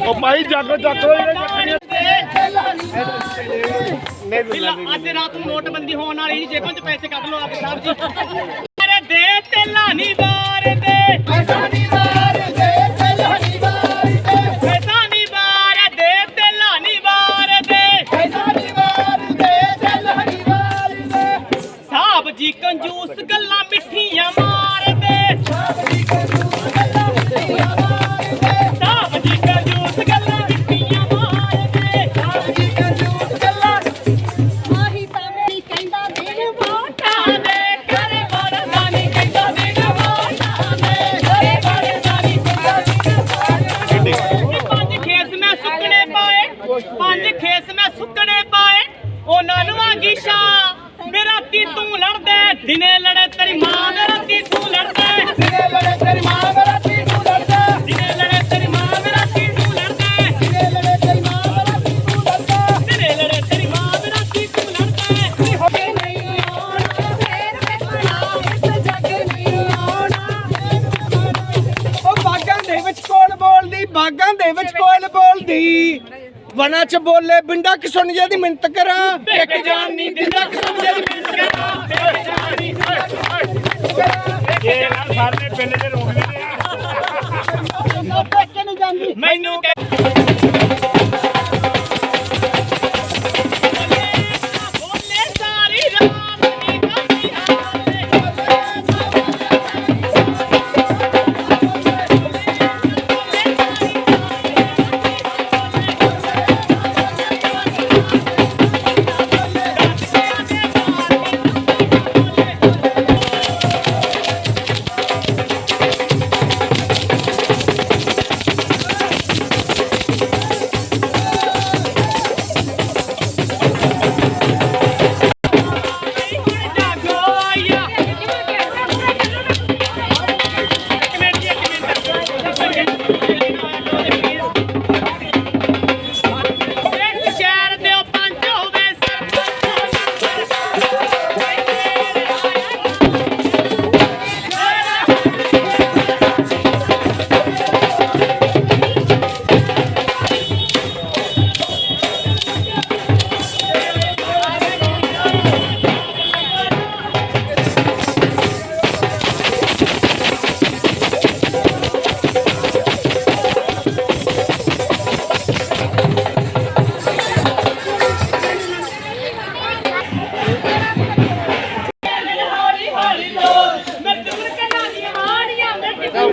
ਉਹ ਭਾਈ ਜਾਗੋ ਜਾਗੋ ਅੱਜ ਰਾਤ ਨੂੰ ਨੋਟਬੰਦੀ ਹੋਣ ਵਾਲੀ ਜੀ, ਜੇਬਾਂ 'ਚ ਪੈਸੇ ਕੱਢ ਲਓ ਆਪ ਸਾਹਿਬ ਜੀ। ਪੰਜ ਖੇਸ ਮੈਂ ਸੁੱਕਣੇ ਪਾਏ ਉਹਨਾਂ ਨੂੰ ਆਗੀ ਸ਼ਾ ਮੇਰਾ ਤੀ ਤੂੰ ਲੜਦਾ ਦਿਨੇ ਲੜੇ ਤੇਰੀ ਮਾਂ ਮੇਰਾ ਤੀ ਤੂੰ ਲੜਦਾ। ਦਿਨੇ ਲੜੇ ਤੇਰੀ ਮਾਂ ਮੇਰਾ ਤੀ ਤੂੰ ਲੜਦਾ। ਦਿਨੇ ਲੜੇ ਤੇਰੀ ਮਾਂ ਮੇਰਾ ਤੀ ਤੂੰ ਲੜਦਾ। ਦਿਨੇ ਲੜੇ ਤੇਰੀ ਮਾਂ ਮੇਰਾ ਤੀ ਤੂੰ ਲੜਦਾ। ਦਿਨੇ ਲੜੇ ਤੇਰੀ ਮਾਂ ਮੇਰਾ ਤੀ ਤੂੰ ਲੜਦਾ ਹੈ। ਨੀ ਹੋਵੇ ਨਹੀਂ ਆਉਣਾ ਫੇਰ ਵੇਖਣਾ ਇਸ ਜੱਗ ਨਹੀਂ ਆਉਣਾ ਉਹ ਬਾਗਾਂ ਦੇ ਵਿੱਚ ਕੋਲ ਬੋਲਦੀ ਬਾਗਾਂ ਦੇ ਵਿੱਚ ਕੋਲ ਬੋਲਦੀ ਵਣਾ ਚ ਬੋਲੇ ਬਿੰਡਾ ਕਿ ਸੁਣ ਜੇ ਦੀ ਮਿੰਤ ਕਰਾਂ? ਇੱਕ ਜਾਨ ਨਹੀਂ ਦਿੰਦਾ ਕਿਸੇ ਦੀ ਮਿੰਟ ਕਰਾਂ? ਇੱਕ ਜਾਨ ਨਹੀਂ ਇਹ ਨਾ ਸਾਰੇ ਪਿੰਡ ਦੇ ਲੈਣੇ ਆ ਮੈਨੂੰ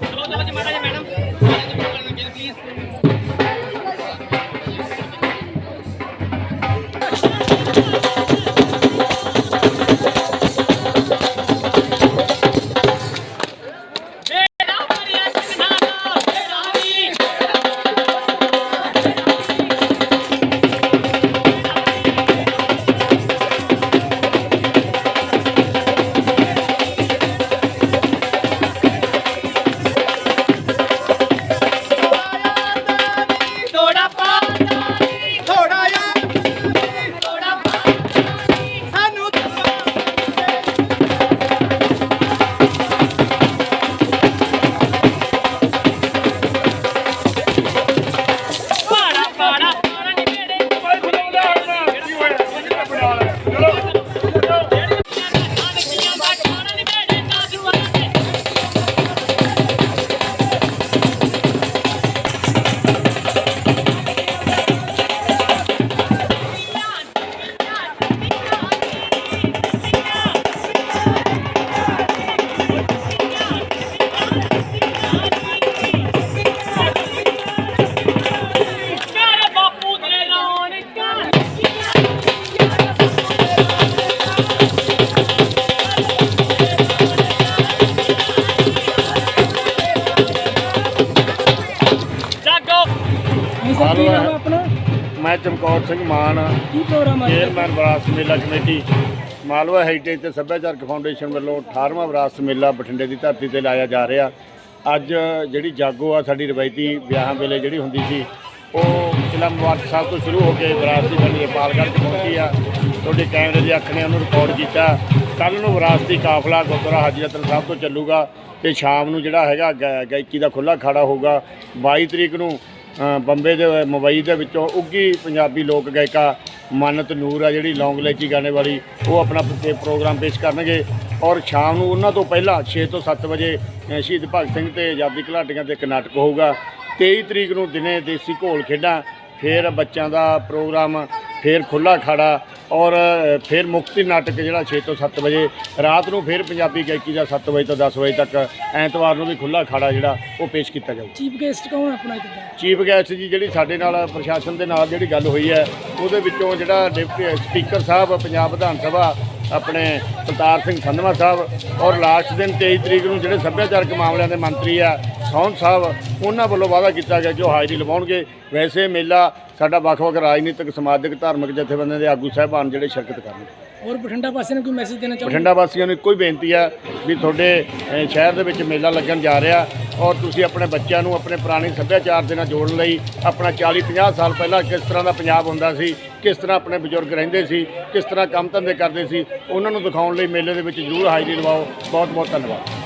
ਚਲੋ ਚਲੋ ਜੀ ਮਾੜਾ ਜੀ ਮੈਡਮ। ਮੈਂ ਚਮਕੌਰ ਸਿੰਘ ਮਾਨ ਕੀ ਪ੍ਰੋਗਰਾਮ ਹੈ chairman Virasat Mela committee Malwa heritage ਤੇ ਸੱਭਿਆਚਾਰਕ ਫਾਊਂਡੇਸ਼ਨ ਵੱਲੋਂ 18ਵਾਂ ਵਿਰਾਸਤ ਮੇਲਾ ਬਠਿੰਡੇ ਦੀ ਧਰਤੀ ਤੇ ਲਾਇਆ ਜਾ ਰਿਹਾ। ਅੱਜ ਜਿਹੜੀ ਜਾਗੋ ਆ ਸਾਡੀ ਰਵਾਇਤੀ ਵਿਆਹਾਂ ਵੇਲੇ ਜਿਹੜੀ ਹੁੰਦੀ ਸੀ ਉਹ ਜ਼ਿਲ੍ਹਾ ਮੁਬਾਰਕ ਸਾਹਿਬ ਤੋਂ ਸ਼ੁਰੂ ਹੋ ਕੇ ਵਿਰਾਸਤੀ ਪਿੰਡ ਪਾਲਗੜ੍ਹ ਪਹੁੰਚੀ ਆ। ਤੁਹਾਡੇ ਕੈਮਰੇ ਦੀ ਅੱਖ ਨੇ ਉਹਨੂੰ ਰਿਕਾਰਡ ਕੀਤਾ। ਕੱਲ ਨੂੰ ਵਿਰਾਸਤੀ ਕਾਫਲਾ ਗੁਰਦੁਆਰਾ ਹਾਜੀ ਰਤਨ ਸਾਹਿਬ ਤੋਂ ਚੱਲੂਗਾ ਤੇ ਸ਼ਾਮ ਨੂੰ ਜਿਹੜਾ ਹੈਗਾ ਗਾਇਕੀ ਦਾ ਖੁੱਲਾ ਖਾੜਾ ਹੋਊਗਾ। 22 ਤਰੀਕ ਨੂੰ ਬੰਬੇ ਦੇ ਮੁੰਬਈ ਦੇ ਵਿੱਚੋਂ ਉੱਗੀ ਪੰਜਾਬੀ ਲੋਕ ਗਾਇਕਾ ਮਾਨਤ ਨੂਰ ਆ ਜਿਹੜੀ ਲੌਂਗ ਲੈਚੀ ਗਾਣੇ ਵਾਲੀ, ਉਹ ਆਪਣਾ ਪ੍ਰੋਗਰਾਮ ਪੇਸ਼ ਕਰਨਗੇ। ਔਰ ਸ਼ਾਮ ਨੂੰ ਉਹਨਾਂ ਤੋਂ ਪਹਿਲਾਂ 6 ਤੋਂ 7 ਵਜੇ ਸ਼ਹੀਦ ਭਗਤ ਸਿੰਘ ਤੇ ਆਜ਼ਾਦੀ ਘੁਲਾਟੀਆਂ ਤੇ ਇੱਕ ਨਾਟਕ ਹੋਊਗਾ। 23 ਤਰੀਕ ਨੂੰ ਦਿਨੇ ਦੇਸੀ ਘੋਲ ਖੇਡਾਂ, ਫਿਰ ਬੱਚਿਆਂ ਦਾ ਪ੍ਰੋਗਰਾਮ ਫਿਰ ਖੁੱਲਾ ਖਾੜਾ ਔਰ ਫਿਰ ਮੁਕਤੀ ਨਾਟਕ ਜਿਹੜਾ 6 ਤੋਂ 7 ਵਜੇ ਰਾਤ ਨੂੰ ਫਿਰ ਪੰਜਾਬੀ ਗਾਇਕੀ ਦਾ 7 ਵਜੇ ਤੋਂ 10 ਵਜੇ ਤੱਕ ਐਤਵਾਰ ਨੂੰ ਵੀ ਖੁੱਲਾ ਖਾੜਾ ਜਿਹੜਾ ਉਹ ਪੇਸ਼ ਕੀਤਾ ਜਾਊਗਾ ਚੀਫ ਗੈਸਟ ਕੌਣ ਆਪਣਾ ਇੱਥੇ? ਚੀਫ ਗੈਸਟ ਜੀ ਜਿਹੜੀ ਸਾਡੇ ਨਾਲ ਪ੍ਰਸ਼ਾਸਨ ਦੇ ਨਾਲ ਜਿਹੜੀ ਗੱਲ ਹੋਈ ਹੈ ਉਹਦੇ ਵਿੱਚੋਂ ਜਿਹੜਾ ਡਿਪਟੀ ਸਪੀਕਰ ਸਾਹਿਬ ਪੰਜਾਬ ਵਿਧਾਨ ਸਭਾ ਆਪਣੇ ਕਰਤਾਰ ਸਿੰਘ ਸੰਧਵਾ ਸਾਹਿਬ ਔਰ ਲਾਸਟ ਦਿਨ 23 ਤਰੀਕ ਨੂੰ ਜਿਹੜੇ ਸੱਭਿਆਚਾਰਕ ਮਾਮਲਿਆਂ ਦੇ ਮੰਤਰੀ ਆ ਸੌਂਦ ਸਾਹਿਬ, ਉਹਨਾਂ ਵੱਲੋਂ ਵਾਅਦਾ ਕੀਤਾ ਗਿਆ ਜੋ ਹਾਜ਼ਰੀ ਲਵਾਉਣਗੇ। ਵੈਸੇ ਮੇਲਾ ਸਾਡਾ ਵੱਖ-ਵੱਖ ਰਾਜਨੀਤਿਕ, ਸਮਾਜਿਕ, ਧਾਰਮਿਕ ਜਥੇਬੰਦੀਆਂ ਦੇ ਆਗੂ ਸਾਹਿਬਾਨ ਜਿਹੜੇ ਸ਼ਿਰਕਤ ਕਰਨਗੇ। ਔਰ ਬਠਿੰਡਾ ਵਾਸੀਆਂ ਨੂੰ ਕੋਈ ਮੈਸੇਜ ਦੇਣਾ ਚਾਹੋਗੇ? ਬਠਿੰਡਾ ਵਾਸੀਆਂ ਨੂੰ ਇੱਕੋ ਹੀ ਬੇਨਤੀ ਆ ਵੀ ਤੁਹਾਡੇ ਅ, ਸ਼ਹਿਰ ਦੇ ਵਿੱਚ ਮੇਲਾ ਲੱਗਣ ਜਾ ਰਿਹਾ ਔਰ ਤੁਸੀਂ ਆਪਣੇ ਬੱਚਿਆਂ ਨੂੰ ਆਪਣੇ ਪੁਰਾਣੇ ਸੱਭਿਆਚਾਰ ਦੇ ਨਾਲ ਜੋੜਨ ਲਈ ਆਪਣਾ 40 50 ਸਾਲ ਪਹਿਲਾਂ ਕਿਸ ਤਰ੍ਹਾਂ ਦਾ ਪੰਜਾਬ ਹੁੰਦਾ ਸੀ ਕਿਸ ਤਰ੍ਹਾਂ ਆਪਣੇ ਬਜ਼ੁਰਗ ਰਹਿੰਦੇ ਸੀ ਕਿਸ ਤਰ੍ਹਾਂ ਕੰਮ ਧੰਦੇ ਕਰਦੇ ਸੀ ਉਹਨਾਂ ਨੂੰ ਦਿਖਾਉਣ ਲਈ ਮੇਲੇ ਦੇ ਵਿੱਚ ਜ਼ਰੂਰ ਹਾਜ਼ਰੀ ਲਵਾਓ ਬਹੁਤ ਬਹੁਤ ਧੰਨਵਾਦ।